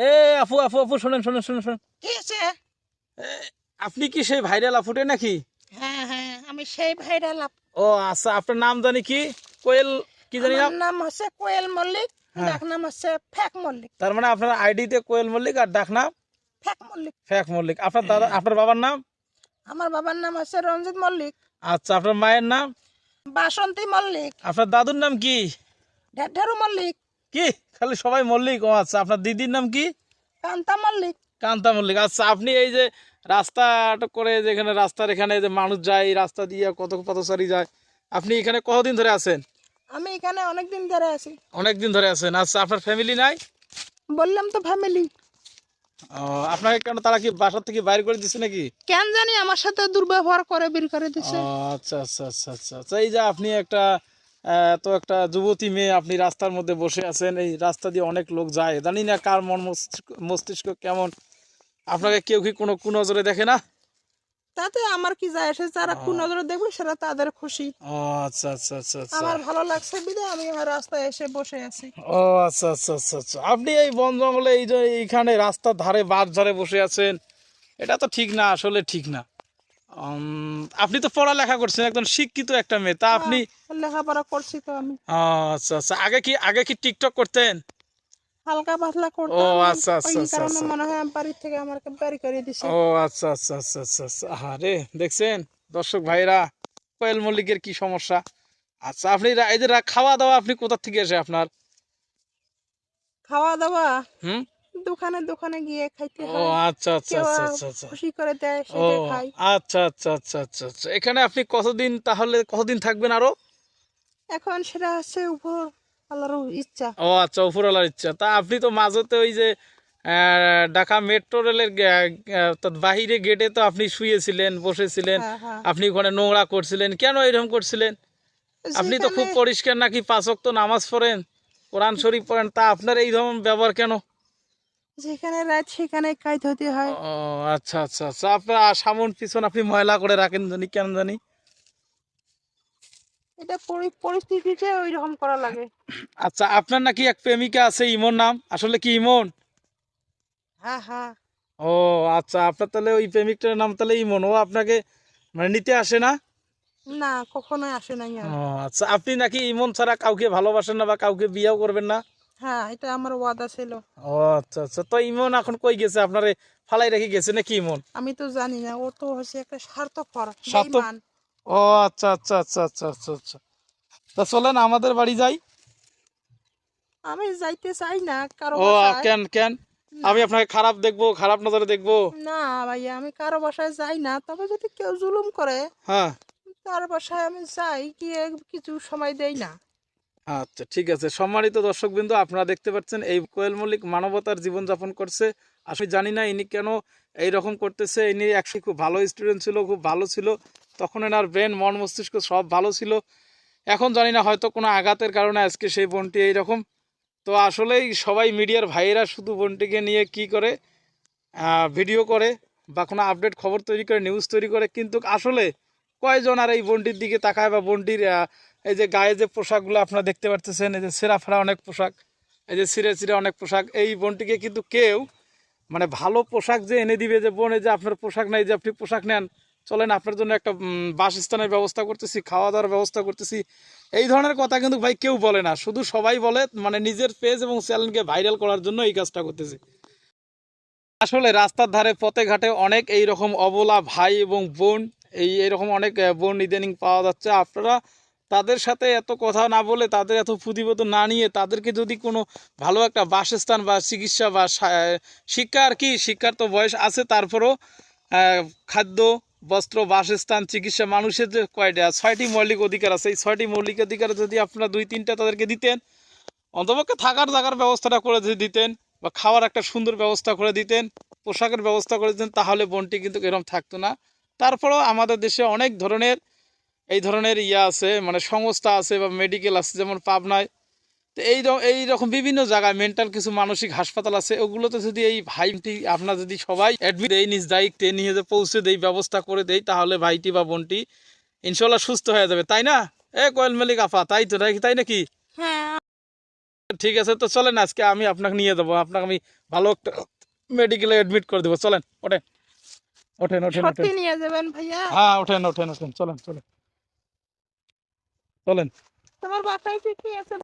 এ আপু আপু আপু শোনেন শোনেন শোনেন শোনেন। কি হয়েছে? আপনি কি সেই ভাইরাল আপুটে নাকি? হ্যাঁ হ্যাঁ আমি সেই ভাইরাল আপ ও আচ্ছা আপনার নাম জানি কি? কোয়েল কি জানি নাম? নাম হচ্ছে কোয়েল মল্লিক হ্যাঁ। ডাক নাম হচ্ছে ফেক মল্লিক। তার মানে আপনার আইডিতে কোয়েল মল্লিক আর ডাক নাম? ফেক মল্লিক। ফেক মল্লিক। আপনার দাদা আপনার বাবার নাম? আমার বাবার নাম হচ্ছে রঞ্জিত মল্লিক। আচ্ছা আপনার মায়ের নাম? বাসন্তী মল্লিক। আপনার দাদুর নাম কি? ঢেঢেরু মল্লিক। কি? খালি সবাই মল্লিক? ও আচ্ছা আপনার দিদির নাম কি? কান্তা মল্লিক। কান্তা মল্লিক। আচ্ছা আপনি এই যে রাস্তা আটক করে যেখানে রাস্তার এখানে যে মানুষ যায় রাস্তা দিয়ে কত পথচারী যায় আপনি এখানে কতদিন ধরে আছেন? আমি এখানে অনেক দিন ধরে আছি। অনেক দিন ধরে আছেন। আচ্ছা আপনার ফ্যামিলি নাই? বললাম তো ফ্যামিলি ও, আপনাকে কেন তারা কি বাসা থেকে বাইরে করে দিচ্ছে নাকি? কেন জানি আমার সাথে দুর্ব্যবহার করে বের করে দিছে। আচ্ছা আচ্ছা আচ্ছা আচ্ছা আচ্ছা। এই যে আপনি একটা তো একটা যুবতী মেয়ে আপনি রাস্তার মধ্যে বসে আছেন এই রাস্তা দিয়ে অনেক লোক যায়। জানি না কার মন মস্তিষ্ক কেমন। আপনাকে কেউ কি কোনো কুনজরে দেখে না? তাতে আমার কি যায় এসে যারা কোন নজরে দেখবে সেটা তাদের খুশি। ও আচ্ছা আচ্ছা আচ্ছা আচ্ছা। আমার ভালো লাগছে বিদে আমি আমার রাস্তায় এসে বসে আছি। ও আচ্ছা আচ্ছা আচ্ছা আচ্ছা। আপনি এই বন জঙ্গলে এই যে এইখানে রাস্তার ধারে বাস ধারে বসে আছেন এটা তো ঠিক না আসলে ঠিক না। আপনি তো পড়ালেখা করছেন একদম শিক্ষিত একটা মেয়ে তা আপনি লেখাপড়া করছি তো আমি। আচ্ছা আচ্ছা। আগে কি আগে কি টিকটক করতেন? হালকা পাতলা করতাম। আচ্ছা আচ্ছা আচ্ছা আচ্ছা। মনে হয় বাড়ি থেকে আমাকে বের করে দিছে। ও আচ্ছা আচ্ছা আচ্ছা আচ্ছা আচ্ছা। আরে দেখছেন? দর্শক ভাইরা কোয়েল মল্লিকের কি সমস্যা? আচ্ছা আপনি রা- এই যে রা- খাওয়া দাওয়া আপনি কোথা থেকে এসে আপনার? খাওয়া দাওয়া? হুম? দোকানে দোকানে গিয়ে খাইতে ও হয়। আচ্ছা আচ্ছা আচ্ছা আচ্ছা আচ্ছা। খুশি করে দেয় সেটা খাই আচ্ছা আচ্ছা আচ্ছা আচ্ছা আচ্ছা। এখানে আপনি কতদিন তাহলে কতদিন থাকবেন আরও? এখন সেটা হচ্ছে উপর আল্লাহর ইচ্ছা। ও আচ্ছা উপরওয়ালার ইচ্ছা। তা আপনি তো মাঝতে ওই যে ঢাকা মেট্রো রেলের তো বাহিরে গেটে তো আপনি শুয়েছিলেন বসেছিলেন। হ্যাঁ, হ্যাঁ। আপনি ওখানে নোংরা করছিলেন। কেন এরকম করছিলেন? আপনি তো খুব পরিষ্কার নাকি পাঁচ ওয়াক্ত নামাজ পড়েন কোরআন শরীফ পড়েন তা আপনার এই ধরনের ব্যবহার কেন? যেখানে রাত সেখানে হতে হয়। ও আচ্ছা আচ্ছা আচ্ছা। আপনার সামন পিছন আপনি ময়লা করে রাখেন জানি কেন জানি? এটা পরিস্থিতিতে ওই রকম করা লাগে। আচ্ছা আপনার নাকি এক প্রেমিকা আছে ইমন নাম? আসলে কি ইমন? হ্যাঁ হ্যাঁ ও আচ্ছা আপনার তাহলে ওই প্রেমিকটার নাম তাহলে ইমন। ও আপনাকে মানে নিতে আসে না? না কখনোই আসে নাই ও আচ্ছা আপনি নাকি ইমন ছাড়া কাউকে ভালোবাসেন না বা কাউকে বিয়েও করবেন না? হ্যাঁ এটা আমার ওয়াদা ছিল। ও আচ্ছা আচ্ছা। তো ইমন এখন কই গেছে? আপনারে ফালাই রেখে গেছে নাকি ইমন? আমি তো জানি না ও তো হচ্ছে একটা স্বার্থপর বেঈমান। ও আচ্ছা আচ্ছা আচ্ছা আচ্ছা আচ্ছা আচ্ছা। তা চলেন আমাদের বাড়ি যাই। আমি যাইতে চাই না কারও ও। কেন কেন? আমি আপনাকে খারাপ দেখব খারাপ নজরে দেখব। না ভাইয়া আমি কারও বাসায় যাই না তবে যদি কেউ জুলুম করে হ্যাঁ। তার বাসায় আমি যাই গিয়ে কিছু সময় দেই না। আচ্ছা ঠিক আছে। সম্মানিত দর্শক বিন্দু আপনারা দেখতে পাচ্ছেন এই কোয়েল মল্লিক মানবতার জীবনযাপন করছে। আসলে জানি না ইনি কেন এই রকম করতেছে। ইনি একসময় খুব ভালো স্টুডেন্ট ছিল, খুব ভালো ছিল। তখন এনার ব্রেন মন, মস্তিষ্ক সব ভালো ছিল। এখন জানি না হয়তো কোনো আঘাতের কারণে আজকে সেই বোনটি এইরকম। তো আসলেই সবাই মিডিয়ার ভাইয়েরা শুধু বোনটিকে নিয়ে কি করে ভিডিও করে বা কোনো আপডেট খবর তৈরি করে নিউজ তৈরি করে, কিন্তু আসলে কয়জন আর এই বোনটির দিকে তাকায় বা বোনটির এই যে গায়ে যে পোশাকগুলো আপনারা দেখতে পারতেছেন, এই যে সেরা ফেরা অনেক পোশাক, এই যে সিরে সিরে অনেক পোশাক, এই বোনটিকে কিন্তু কেউ মানে ভালো পোশাক যে এনে দিবে যে, বোন, এই যে আপনার পোশাক নেই যে আপনি পোশাক নেন, চলেন আপনার জন্য একটা বাসস্থানের ব্যবস্থা করতেছি খাওয়া দাওয়ার ব্যবস্থা করতেছি। এই ধরনের কথা কিন্তু ভাই কেউ বলে না, শুধু সবাই বলে মানে নিজের পেজ এবং চ্যানেলকে ভাইরাল করার জন্য এই কাজটা করতেছি। আসলে রাস্তার ধারে, পথে ঘাটে অনেক এই রকম অবলা ভাই এবং বোন, এই এরকম অনেক বোন ইদানিং পাওয়া যাচ্ছে। আপনারা তাদের সাথে এত কথা না বলে, তাদের এত প্রতিবেদন না নিয়ে তাদেরকে যদি কোনো ভালো একটা বাসস্থান বা চিকিৎসা বা শিক্ষা আর কি, শিক্ষার তো বয়স আছে, তারপরও খাদ্য, বস্ত্র, বাসস্থান, চিকিৎসা, মানুষের যে কয়টা, ছয়টি মৌলিক অধিকার আছে, এই ছয়টি মৌলিক অধিকার যদি আপনারা দুই তিনটা তাদেরকে দিতেন, অন্তপক্ষে থাকার জায়গার ব্যবস্থাটা করে যদি দিতেন বা খাওয়ার একটা সুন্দর ব্যবস্থা করে দিতেন, পোশাকের ব্যবস্থা করে দিতেন, তাহলে বনটি কিন্তু এরকম থাকতো না। তারপরেও আমাদের দেশে অনেক ধরনের এই ধরনের ইয়া আছে মানে সংস্থা আছে বা মেডিকেল আছে যেমন পাবনায়। তো এই এই রকম বিভিন্ন জায়গায় মেন্টাল কিছু মানসিক হাসপাতাল আছে ওগুলোতে যদি এই ভাইটি আপনার যদি সবাই অ্যাডমিট এই নিজ দায়িত্বে নিয়ে যে পৌঁছে দেই ব্যবস্থা করে দেই তাহলে ভাইটি বা বোনটি ইনশাল্লাহ সুস্থ হয়ে যাবে তাই না? এ কোয়েল মালিক আফা তাই তো নাকি তাই নাকি? হ্যাঁ। ঠিক আছে তো চলেন আজকে আমি আপনাকে নিয়ে যাব আপনাকে আমি ভালো একটা মেডিকেলে অ্যাডমিট করে দেবো চলেন ওঠেন। ওঠেন ওঠেন ওঠেন। হ্যাঁ ওঠেন ওঠেন ওঠেন চলেন চলেন। চলেন। তোমার বাসায় কি আছে?